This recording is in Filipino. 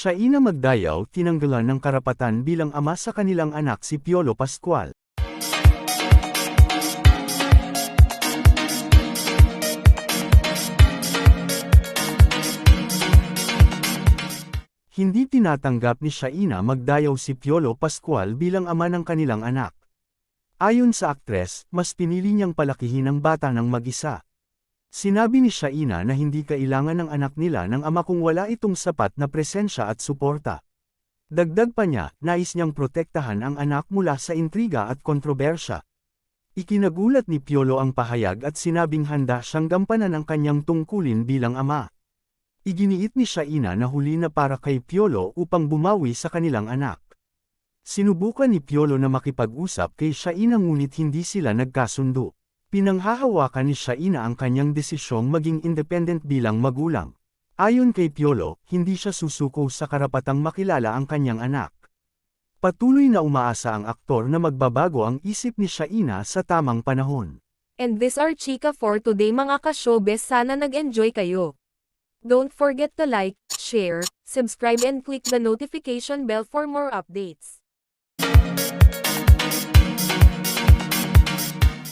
Shaina Magdayaw tinanggalan ng karapatan bilang ama sa kanilang anak si Piolo Pascual. Hindi tinatanggap ni Shaina Magdayaw si Piolo Pascual bilang ama ng kanilang anak. Ayon sa aktres, mas pinili niyang palakihin ang bata ng mag-isa. Sinabi ni Shaina na hindi kailangan ng anak nila ng ama kung wala itong sapat na presensya at suporta. Dagdag pa niya, nais niyang protektahan ang anak mula sa intriga at kontrobersya. Ikinagulat ni Piolo ang pahayag at sinabing handa siyang gampanan ang kanyang tungkulin bilang ama. Iginiit ni Shaina na huli na para kay Piolo upang bumawi sa kanilang anak. Sinubukan ni Piolo na makipag-usap kay Shaina ngunit hindi sila nagkasundo. Pinanghahawakan ni Shaina ang kanyang desisyong maging independent bilang magulang. Ayon kay Piolo, hindi siya susuko sa karapatang makilala ang kanyang anak. Patuloy na umaasa ang aktor na magbabago ang isip ni Shaina sa tamang panahon. And this are Chika for today mga ka-showbiz sana nag-enjoy kayo. Don't forget to like, share, subscribe and click the notification bell for more updates.